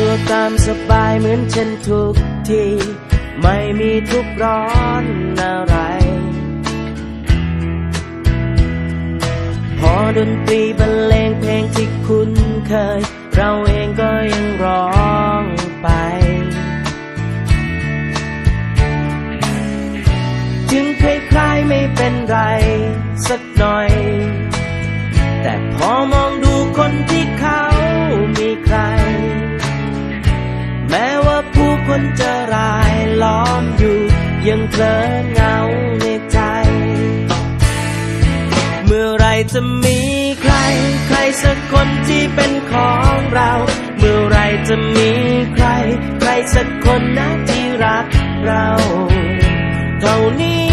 ตัวตามสบายเหมือนเช่นทุกที ไม่มีทุกร้อนอะไร พอดนตรีบรรเลงเพลงที่คุ้นเคย เราเองก็ยังร้องไป ถึงคล้ายๆไม่เป็นไร สักหน่อย แต่พอมองดูคนที่ นจะรายล้อมอยู่ ยังเคลิ้มเงาในใจ เมื่อไรจะมีใคร ใครสักคนที่เป็นของเรา เมื่อไรจะมีใคร ใครสักคนนะที่รักเรา เท่านี้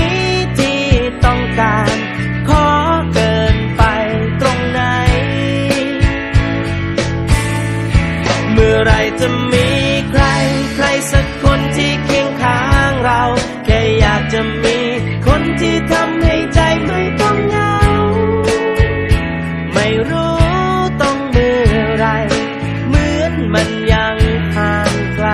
ที่ทำให้ใจไม่ต้องเหงา ไม่รู้ต้องเมื่อไร เหมือนมันยังห่างไกล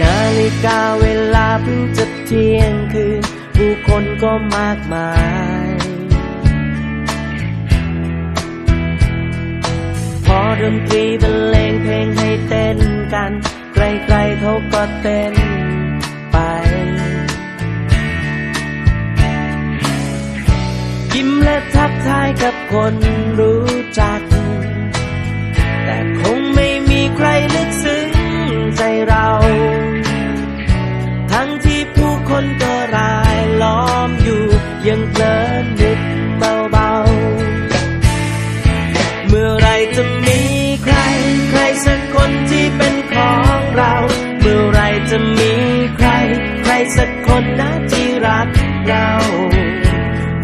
นาฬิกาเวลาเพิ่งจะเที่ยงคืน ผู้คนก็มากมายพอดนตรีบรรเลงเพลงให้เต้นกัน ใครๆเขาก็เต้นไป ยิ้มและทักทายกับคนรู้จัก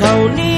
ใค